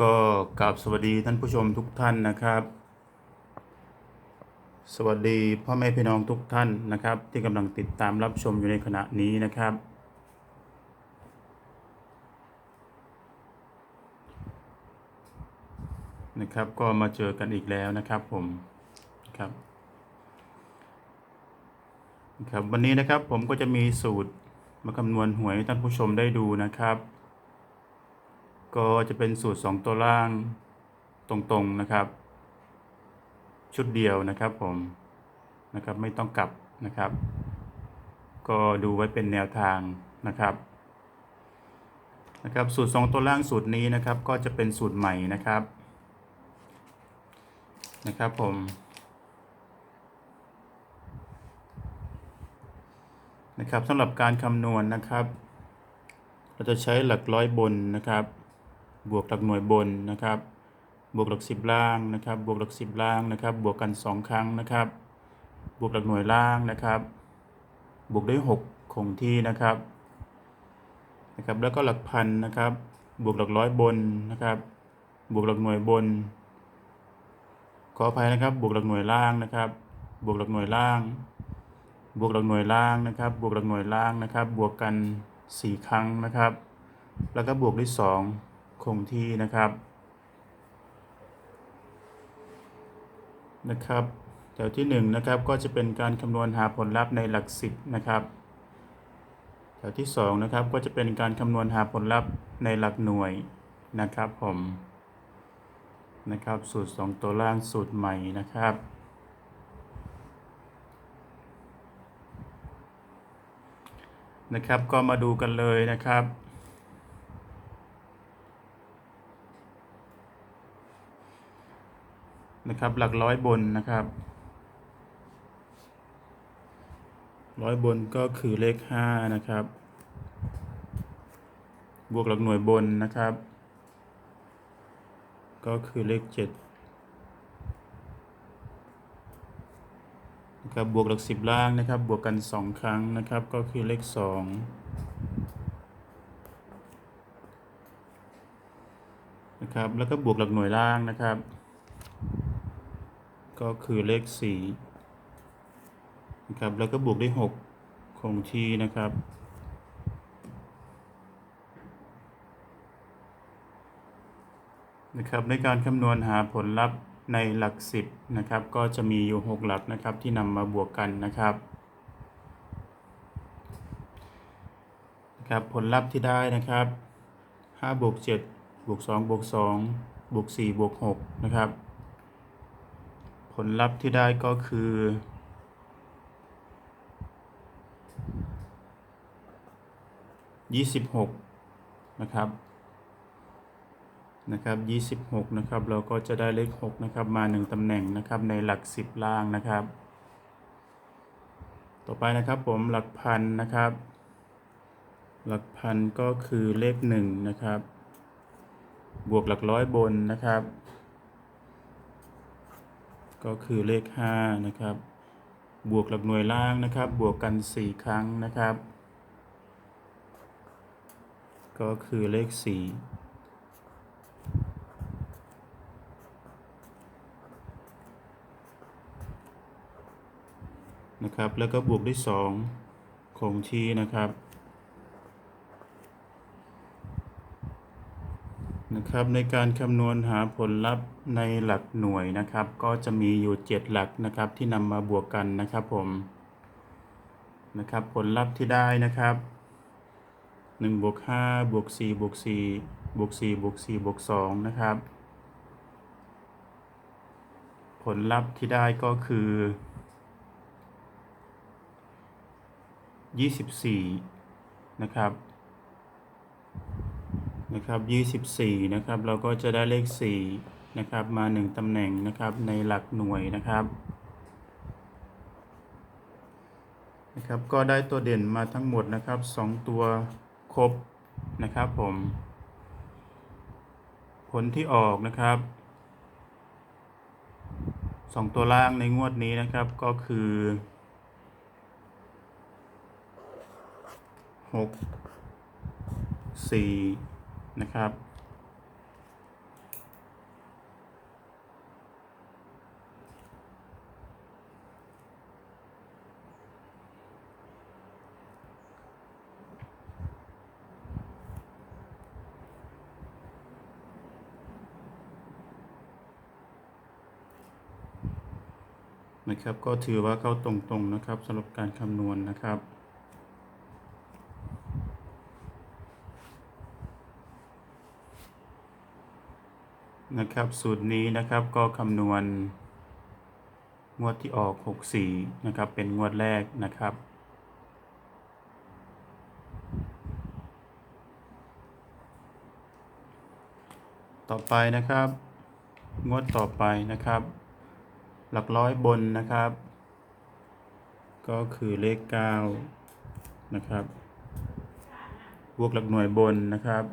ก็กราบสวัสดีท่านผู้ชมทุกท่านนะครับ สวัสดีพ่อแม่พี่น้องทุกท่านนะครับ ที่กำลังติดตามรับชมอยู่ในขณะนี้นะครับ นะครับก็มาเจอกันอีกแล้วนะครับผมครับนะครับวันนี้นะครับผมก็จะมีสูตรมาคำนวณหวยให้ท่านผู้ชมได้ดูนะครับ ก็จะเป็นสูตร 2 ตัวล่างตรงๆนะครับ ชุดเดียวนะครับผมนะครับไม่ต้องกลับนะครับ ก็ดูไว้เป็นแนวทางนะครับนะครับสูตร 2 ตัวล่างสูตรนี้นะครับก็จะเป็นสูตรใหม่นะครับนะครับผมนะครับสำหรับการคำนวณนะครับ เราจะใช้หลักร้อยบนนะครับ บวกหลักหน่วยบนนะครับ บวกหลักสิบล่างนะครับ บวกหลักสิบล่างนะครับ บวกกันสองครั้งนะครับ บวกหลักหน่วยล่างนะครับ บวกด้วยหกคงที่นะครับนะครับ แล้วก็หลักพันนะครับ บวกหลักร้อยบนนะครับ บวกหลักหน่วยบน ขออภัยนะครับ บวกหลักหน่วยล่างนะครับ บวกหลักหน่วยล่าง บวกหลักหน่วยล่างนะครับ บวกหลักหน่วยล่างนะครับ บวกกันสี่ครั้งนะครับ แล้วก็บวกด้วยสอง คงที่นะครับ นะครับแถวที่1นงนะครับก็จะเป็นการคำนวณหาผลลัพธ์ในหลักสิบนะครับแถวที่2นะครับก็จะเป็นการคำนวณหาผลลัพธ์ในหลักหน่วยนะครับผมนะครับสูตร 2 ตัวล่างสูตรใหม่นะครับนะครับก็มาดูกันเลยนะครับ นะครับ หลักร้อยบนนะครับ ร้อยบนก็คือเลขห้านะครับ บวกหลักหน่วยบนนะครับ ก็คือเลขเจ็ดนะครับบวกหลักสิบล่างนะครับ บวกกันสองครั้งนะครับ ก็คือเลขสองนะครับ แล้วก็บวกหลักหน่วยล่างนะครับ ก็คือเลขสี่นะครับ แล้วก็บวกด้วยหกคงที่นะครับ นะครับ ในการคำนวณหาผลลัพธ์ในหลักสิบนะครับ ก็จะมีอยู่หกหลักนะครับที่นำมาบวกกันนะครับนะครับผลลัพธ์ที่ได้นะครับห้าบวกเจ็ดบวกสองบวกสองบวกสี่บวกหกนะครับ ผลลัพธ์ที่ได้ก็คือยี่สิบหกนะครับนะครับยี่สิบหกนะครับ เราก็จะได้เลขหกนะครับ มาหนึ่งตำแหน่งนะครับ ในหลักสิบล่างนะครับ ต่อไปนะครับผมหลักพันนะครับ หลักพันก็คือเลขหนึ่งนะครับ บวกหลักร้อยบนนะครับ ก็คือเลขห้านะครับ บวกหลักหน่วยล่างนะครับ บวกกันสี่ครั้งนะครับ ก็คือเลขสี่นะครับแล้วก็บวกด้วยสองคงที่นะครับ นะครับในการคำนวณหาผลลัพธ์ในหลักหน่วยนะครับ ก็จะมีอยู่ 7 หลักนะครับที่นำมาบวกกันนะครับผมนะครับผลลัพธ์ที่ได้นะครับ1บวก5บวก4บวก4บวก4บวก4บวก2นะครับ ผลลัพธ์ที่ได้ก็คือ 24 นะครับ นะครับ 24 นะครับ เราก็จะได้เลข 4 นะครับ มา 1 ตำแหน่งนะครับ ในหลักหน่วยนะครับ นะครับ ก็ได้ตัวเด่นมาทั้งหมดนะครับ 2 ตัวครบนะครับผม ผลที่ออกนะครับ 2 ตัวล่างในงวดนี้นะครับ ก็คือ 6 4 นะครับ นะครับ ก็ถือว่าเข้าตรงๆนะครับสำหรับการคำนวณนนะครับ นะครับ สูตรนี้นะครับก็คำนวณ งวดที่ออก 64 นะครับ เป็นงวดแรกนะครับ ต่อไปนะครับ งวดต่อไปนะครับ หลักร้อยบนนะครับ ก็คือเลข 9 นะครับบวกหลักหน่วยบนนะครับ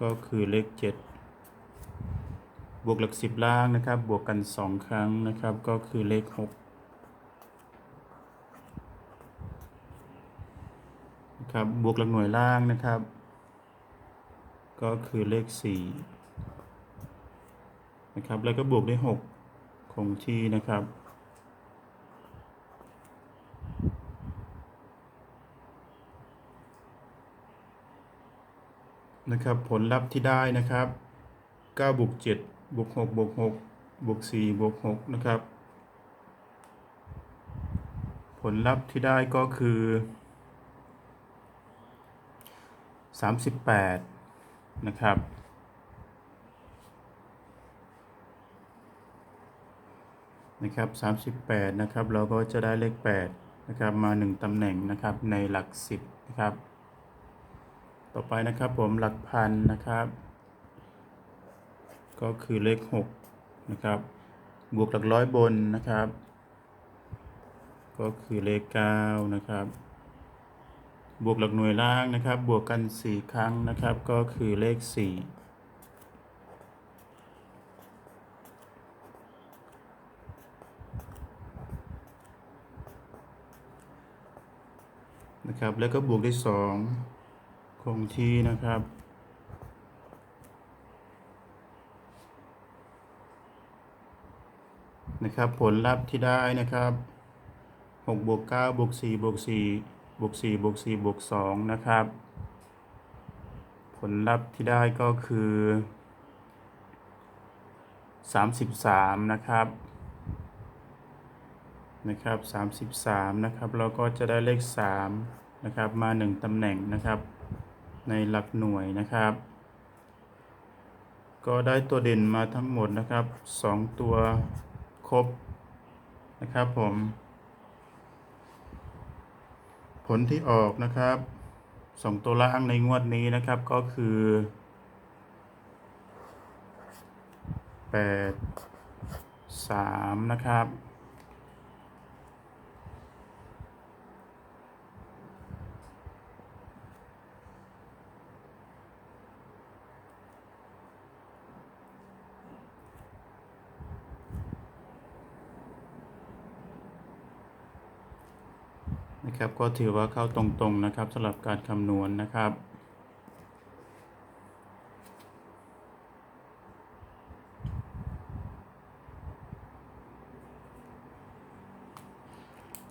ก็คือเลข 7 บวกหลักสิบล่างนะครับ บวกกันสองครั้งนะครับ ก็คือเลขหกนะครับ บวกหลักหน่วยล่างนะครับ ก็คือเลขสี่นะครับ แล้วก็บวกด้วยหกคงที่นะครับนะครับผลลัพธ์ที่ได้นะครับ9บวก7 บวก6บวก6บวก4บวก6นะครับ ผลลัพธ์ที่ได้ก็คือ38นะครับนะครับ38 นะครับ เราก็จะได้เลข 8 นะครับ มา 1 ตำแหน่งนะครับ ในหลัก 10 นะครับ ต่อไปนะครับผมหลักพันนะครับ ก็คือเลข6นะครับ บวกหลักร้อยบนนะครับ ก็คือเลข9นะครับ บวกหลักหน่วยล่างนะครับ บวกกัน 4 ครั้งนะครับ ก็คือเลข 4นะครับแล้วก็บวกด้วย2คงที่นะครับ นะครับ ผลลัพธ์ที่ได้นะครับ6บวก9บวก4บวก4บวก4บวก4บวก2นะครับ ผลลัพธ์ที่ได้ก็คือ 33 นะครับนะครับ33 นะครับ เราก็จะได้เลข 3 นะครับ มา 1ตำแหน่งนะครับ ในหลักหน่วยนะครับ ก็ได้ตัวเด่นมาทั้งหมดนะครับ 2 ตัว ครบนะครับผม ผลที่ออกนะครับสองตัวล่างในงวดนี้นะครับก็คือแปดสามนะครับ นะครับ ก็ถือว่าเข้าตรงๆนะครับสำหรับการคำนวณนะครับ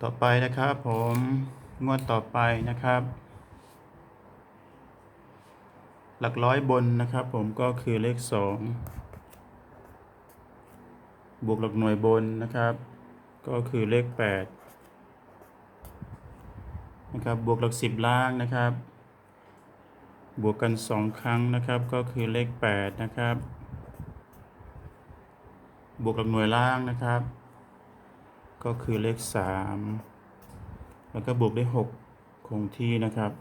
ต่อไปนะครับผมงวดต่อไปนะครับ หลักร้อยบนนะครับผมก็คือเลขสองบวกหลักหน่วยบนนะครับ ก็คือเลขแปด นะครับบวกหลักสิบล่างนะครับ บวกกันสองครั้งนะครับก็คือเลขแปดนะครับ บวกหลักหน่วยล่างนะครับ ก็คือเลขสามแล้วก็บวกได้หกคงที่นะครับ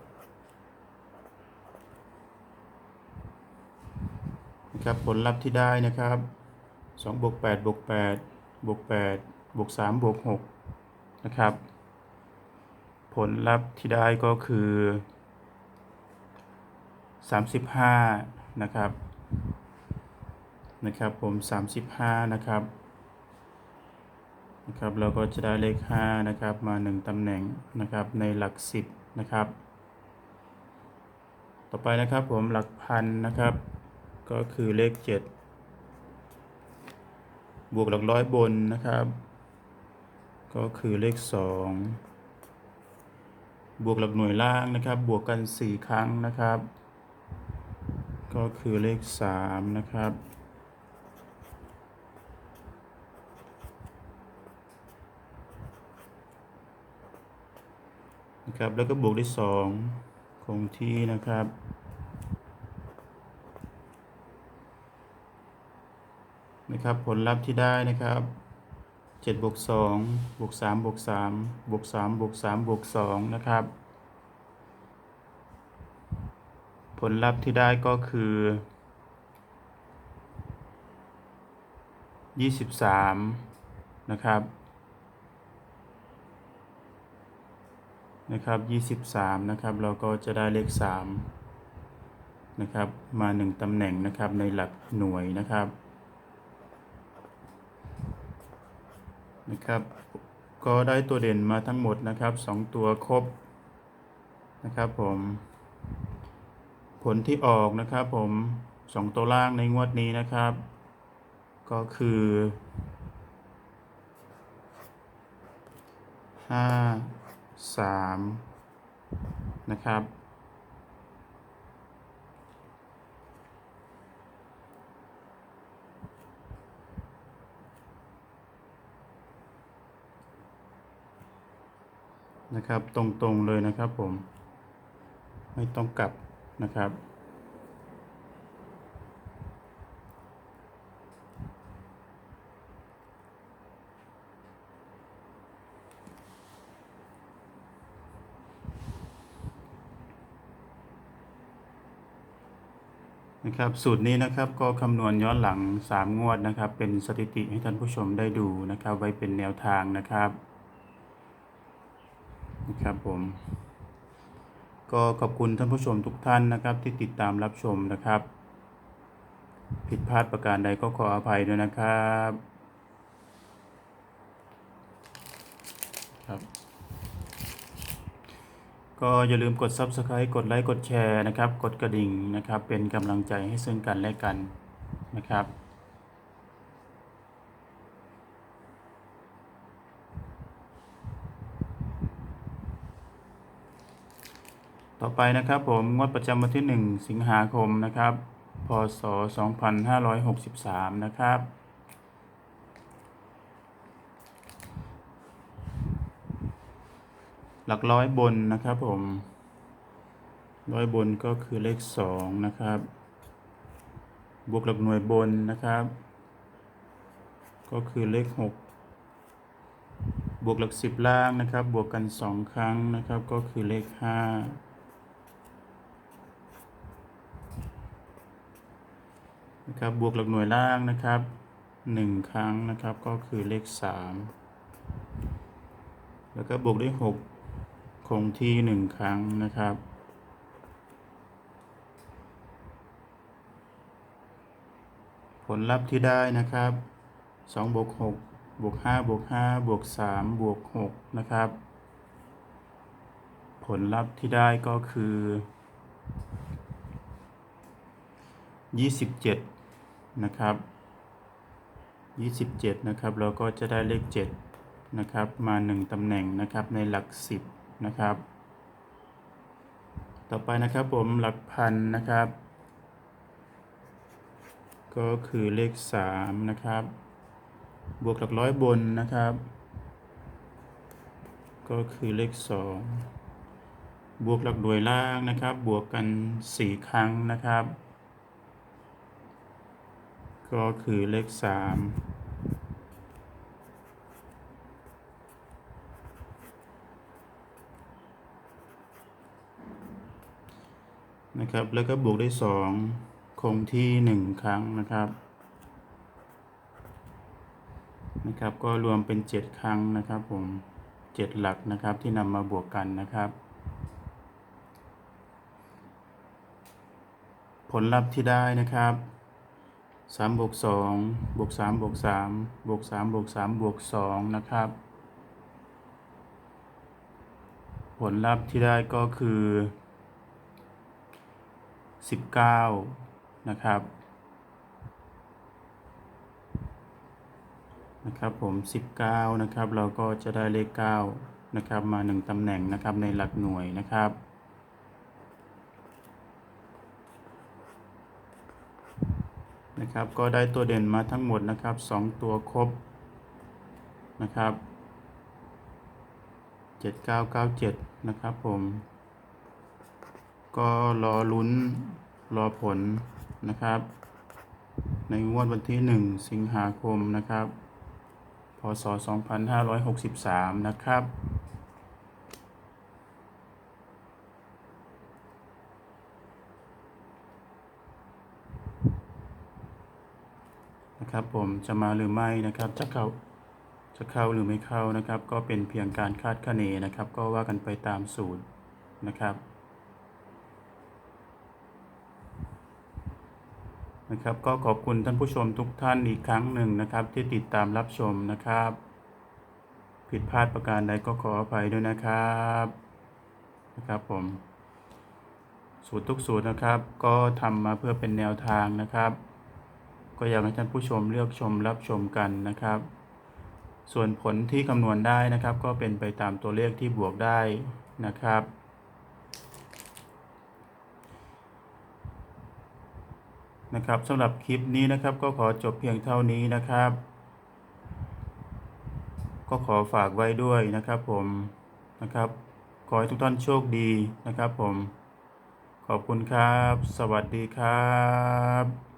นะครับผลลัพธ์ที่ได้นะครับสองบวกแปดบวกแปดบวกแปดบวกสามบวกหกนะครับ ผลลัพธ์ที่ได้ก็คือ 35 นะครับ นะครับผม 35 นะครับ นะครับ เราก็จะได้เลข 5 นะครับ มา 1ตำแหน่งนะครับในหลัก 10 นะครับ ต่อไปนะครับผมหลักพันนะครับ ก็คือเลข 7 บวกหลักร้อยบนนะครับ ก็คือเลข 2 บวกหลักหน่วยล่างนะครับ บวกกัน 4 ครั้งนะครับ ก็คือเลข 3 นะครับ นะครับ แล้วก็บวกด้วย 2 คงที่นะครับนะครับผลลัพธ์ที่ได้นะครับ เจ็ดบวกสองบวกสามบวกสามบวกสามบวกสามบวกสองนะครับ ผลลัพธ์ที่ได้ก็คือยี่สิบสามนะครับนะครับยี่สิบสามนะครับ เราก็จะได้เลขสามนะครับ มาหนึ่งตำแหน่งนะครับ ในหลักหน่วยนะครับ นะครับ ก็ได้ตัวเด่นมาทั้งหมดนะครับสองตัวครบนะครับผม ผลที่ออกนะครับผมสองตัวล่างในงวดนี้นะครับ ก็คือห้าสามนะครับ นะครับ ตรงๆเลยนะครับผม ไม่ต้องกลับนะครับ นะครับ สูตรนี้นะครับก็คำนวณย้อนหลัง 3 งวดนะครับ เป็นสถิติให้ท่านผู้ชมได้ดูนะครับ ไว้เป็นแนวทางนะครับ นะครับผม ก็ขอบคุณท่านผู้ชมทุกท่านนะครับที่ติดตามรับชมนะครับ ผิดพลาดประการใดก็ขออภัยด้วยนะครับครับ ก็อย่าลืมกด Subscribe กดไลค์กดแชร์นะครับ กดกระดิ่งนะครับ เป็นกำลังใจให้ซึ่งกันและกันนะครับ ต่อไปนะครับผมงวดประจำวันที่ 1 สิงหาคมนะครับ พศ 2563 นะครับ หลักร้อยบนนะครับผม ร้อยบนก็คือเลข 2 นะครับ บวกหลักหน่วยบนนะครับ ก็คือเลข 6 บวกหลัก 10 ล่างนะครับ บวกกัน 2 ครั้งนะครับ ก็คือเลข 5 นะครับบวกหลักหน่วยล่างนะครับ 1 ครั้งนะครับก็คือเลข 3 แล้วก็บวกด้วย 6 คงที่ 1 ครั้งนะครับ ผลลัพธ์ที่ได้นะครับ2บวก6บวก5บวก5บวก3บวก6นะครับ ผลลัพธ์ที่ได้ก็คือ 27นะครับ27นะครับเราก็จะได้เลข7นะครับมา1ตำแหน่งนะครับในหลัก10นะครับ ต่อไปนะครับผมหลักพันนะครับ ก็คือเลข3นะครับ บวกหลักร้อยบนนะครับ ก็คือเลข2บวกหลักหน่วยล่างนะครับ บวกกัน 4 ครั้งนะครับ ก็คือเลข3นะครับ แล้วก็บวกได้2คงที่1ครั้งนะครับ นะครับ ก็รวมเป็น7ครั้งนะครับผม7หลักนะครับที่นำมาบวกกันนะครับ ผลลัพธ์ที่ได้นะครับ 3บวก2บวก3บวก3บวก3บวก3บวก2นะครับ ผลลัพธ์ที่ได้ก็คือ19นะครับนะครับผม19นะครับเราก็จะได้เลข9นะครับมา1ตำแหน่งนะครับในหลักหน่วยนะครับ นะครับก็ได้ตัวเด่นมาทั้งหมดนะครับ 2 ตัวครบนะครับเจ็ดเก้าเก้าเจ็ดนะครับผม ก็รอลุ้นรอผลนะครับ ในงวดวันที่หนึ่งสิงหาคมนะครับ พศสองพันห้าร้อยหกสิบสามนะครับ นะครับผมจะมาหรือไม่นะครับจะเข้าจะเข้าหรือไม่เข้านะครับ ก็เป็นเพียงการคาดคะเนนะครับ ก็ว่ากันไปตามสูตรนะครับนะครับก็ขอบคุณท่านผู้ชมทุกท่านอีกครั้งหนึ่งนะครับ ที่ติดตามรับชมนะครับ ผิดพลาดประการใดก็ขออภัยด้วยนะครับนะครับผม สูตรทุกสูตรนะครับ ก็ทำมาเพื่อเป็นแนวทางนะครับ ก็อยากให้ท่านผู้ชมเลือกชมรับชมกันนะครับ ส่วนผลที่คำนวณได้นะครับ ก็เป็นไปตามตัวเลขที่บวกได้นะครับ นะครับสำหรับคลิปนี้นะครับก็ขอจบเพียงเท่านี้นะครับ ก็ขอฝากไว้ด้วยนะครับผมนะครับ ขอให้ทุกท่านโชคดีนะครับผมขอบคุณครับ สวัสดีครับ